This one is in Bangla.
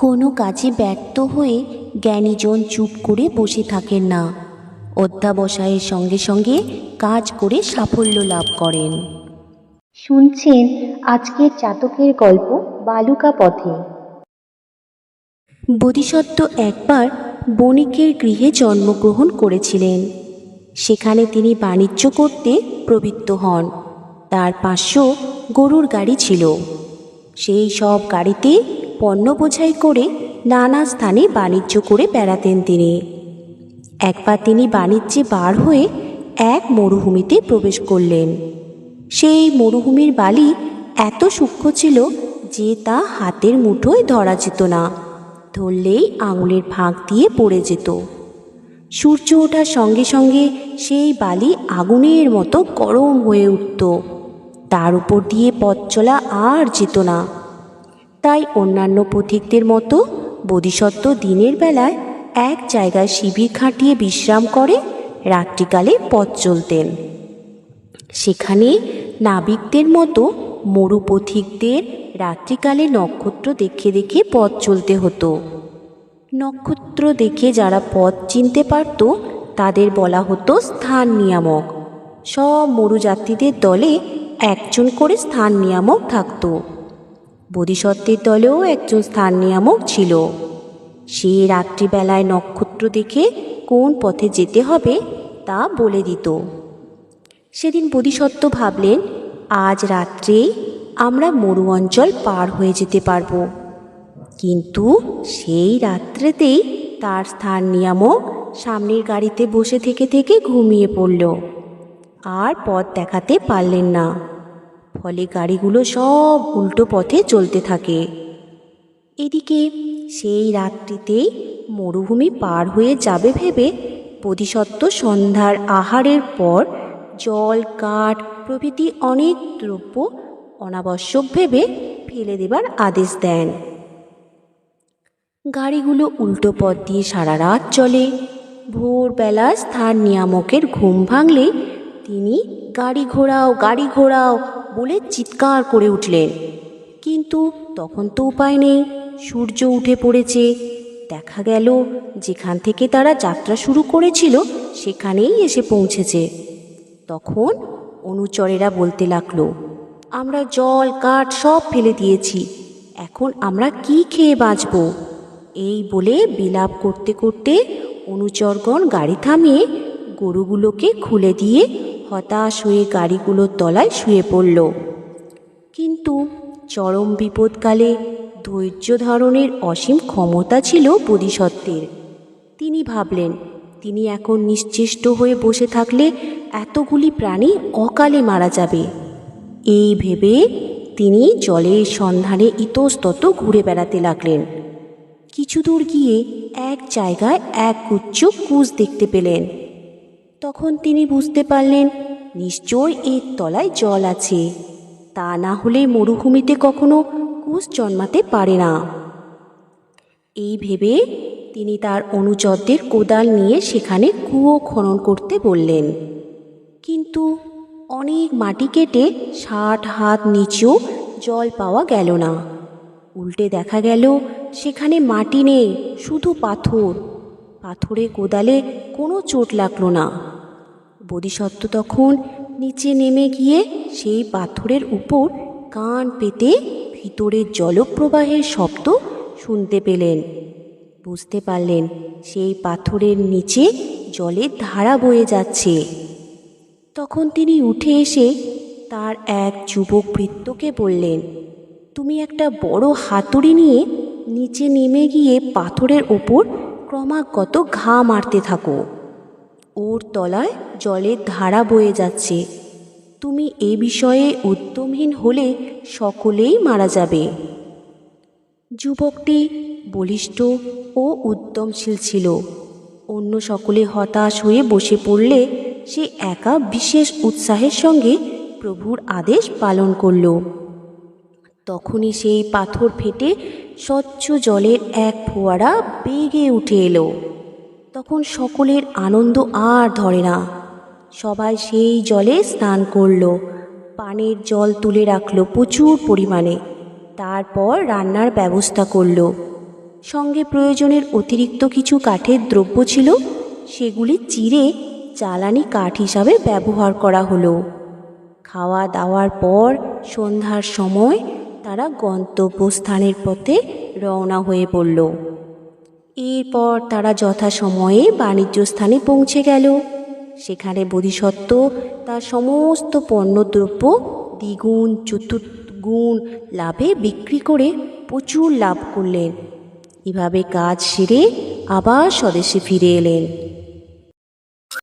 কোনো কাজে ব্যর্থ হয়ে জ্ঞানীজন চুপ করে বসে থাকেন না। অধ্যাবসায়ের সঙ্গে সঙ্গে কাজ করে সাফল্য লাভ করেন। শুনছেন আজকের চাতকের গল্প বালুকা পথে। বোধিসত্ত্ব একবার বণিকের গৃহে জন্মগ্রহণ করেছিলেন। সেখানে তিনি বাণিজ্য করতে প্রবৃত্ত হন। তার পাঁচশো গরুর গাড়ি ছিল। সেই সব গাড়িতে পণ্য বোঝাই করে নানা স্থানে বাণিজ্য করে বেড়াতেন তিনি। একবার তিনি বাণিজ্যে বার হয়ে এক মরুভূমিতে প্রবেশ করলেন। সেই মরুভূমির বালি এত সূক্ষ্ম ছিল যে তা হাতের মুঠোয় ধরা যেত না, ধরলেই আঙুলের ফাঁক দিয়ে পড়ে যেত। সূর্য ওঠার সঙ্গে সঙ্গে সেই বালি আগুনের মতো গরম হয়ে উঠত। তার উপর দিয়ে পথ চলা আর যেত না। তাই অন্যান্য পথিকদের মতো বোধিসত্ত্ব দিনের বেলায় এক জায়গায় শিবির খাটিয়ে বিশ্রাম করে রাত্রিকালে পথ চলতেন। সেখানে নাবিকদের মতো মরুপথিকদের রাত্রিকালে নক্ষত্র দেখে দেখে পথ চলতে হতো। নক্ষত্র দেখে যারা পথ চিনতে পারত, তাদের বলা হতো স্থান নিয়ামক। সব মরুযাত্রীদের দলে একজন করে স্থান নিয়ামক থাকতো। বোধিসত্ত্বের দলেও একজন স্থান নিয়ামক ছিল। সে রাত্রিবেলায় নক্ষত্র দেখে কোন পথে যেতে হবে তা বলে দিত। সেদিন বোধিসত্ত্ব ভাবলেন, আজ রাত্রেই আমরা মরু অঞ্চল পার হয়ে যেতে পারব। কিন্তু সেই রাত্রেতেই তার স্থান নিয়ামক সামনের গাড়িতে বসে থেকে থেকে ঘুমিয়ে পড়ল। আর পথ দেখাতে পারলেন না। ফলে গাড়িগুলো সব উল্টো পথে চলতে থাকে। এদিকে সেই রাত্রিতেই মরুভূমি পার হয়ে যাবে ভেবে বোধিসত্ত্ব সন্ধ্যার আহারের পর জল, কাঠ প্রভৃতি অনেক দ্রব্য অনাবশ্যক ভেবে ফেলে দেবার আদেশ দেন। গাড়িগুলো উল্টো পথ দিয়ে সারা রাত চলে। ভোরবেলা স্থান নিয়ামকের ঘুম ভাঙলে তিনি, গাড়ি ঘোরাও গাড়ি ঘোরাও বলে চিৎকার করে উঠলেন কিন্তু তখন তো উপায় নেই। সূর্য উঠে পড়েছে। দেখা গেল যেখান থেকে তারা যাত্রা শুরু করেছিল, সেখানেই এসে পৌঁছেছে। তখন অনুচরেরা বলতে লাগল, আমরা জল, কাঠ সব ফেলে দিয়েছি। এখন আমরা কি খেয়ে বাঁচব? এই বলে বিলাপ করতে করতে অনুচরগণ গাড়ি থামিয়ে গরুগুলোকে খুলে দিয়ে হতাশ হয়ে গাড়িগুলোর তলায় শুয়ে পড়ল। কিন্তু চরম বিপদকালে ধৈর্য ধারণের অসীম ক্ষমতা ছিল বোধিসত্ত্বের। তিনি ভাবলেন, তিনি এখন নিশ্চেষ্ট হয়ে বসে থাকলে এতগুলি প্রাণী অকালে মারা যাবে। এই ভেবে তিনি জলের সন্ধানে ইতস্তত ঘুরে বেড়াতে লাগলেন। কিছু দূর গিয়ে এক জায়গায় এক গুচ্ছ কুচ দেখতে পেলেন। তখন তিনি বুঝতে পারলেন নিশ্চয় এর তলায় জল আছে। তা না হলে মরুভূমিতে কখনো কুশ জন্মাতে পারে না। এই ভেবে তিনি তার অনুচরদের কোদাল নিয়ে সেখানে কুয়ো খনন করতে বললেন। কিন্তু অনেক মাটি কেটে ষাট হাত নিচেও জল পাওয়া গেল না। উল্টে দেখা গেল, সেখানে মাটি নেই, শুধু পাথর। পাথরে কোদালে কোনো চোট লাগল না। বোধিসত্ত্ব তখন নিচে নেমে গিয়ে সেই পাথরের উপর কান পেতে ভিতরের জলপ্রবাহের শব্দ শুনতে পেলেন। বুঝতে পারলেন সেই পাথরের নিচে জলের ধারা বয়ে যাচ্ছে। তখন তিনি উঠে এসে তার এক যুবক ভৃত্যকে বললেন, তুমি একটা বড় হাতুড়ি নিয়ে নিচে নেমে গিয়ে পাথরের ওপর ক্রমাগত ঘা মারতে থাকো। ওর তলায় জলের ধারা বয়ে যাচ্ছে। তুমি এ বিষয়ে উদ্যমহীন হলে সকলেই মারা যাবে। যুবকটি বলিষ্ঠ ও উদ্যমশীল ছিল। অন্য সকলে হতাশ হয়ে বসে পড়লে সে একা বিশেষ উৎসাহের সঙ্গে প্রভুর আদেশ পালন করল। তখনই সেই পাথর ফেটে স্বচ্ছ জলের এক ফোয়ারা বেগে উঠে এলো। তখন সকলের আনন্দ আর ধরে না। সবাই সেই জলে স্নান করল। পানের জল তুলে রাখল প্রচুর পরিমাণে। তারপর রান্নার ব্যবস্থা করল। সঙ্গে প্রয়োজনের অতিরিক্ত কিছু কাঠের দ্রব্য ছিল, সেগুলি চিরে জ্বালানি কাঠ হিসাবে ব্যবহার করা হলো। খাওয়া দাওয়ার পর সন্ধ্যার সময় তারা গন্তব্যস্থানের পথে রওনা হয়ে পড়ল। এরপর তারা যথাসময়ে বাণিজ্য স্থানে পৌঁছে গেল। সেখানে বোধিসত্ত্ব, তার সমস্ত পণ্যদ্রব্য দ্বিগুণ চতুর্গুণ লাভে বিক্রি করে প্রচুর লাভ করলেন। এভাবে কাজ সেরে আবার স্বদেশে ফিরে এলেন।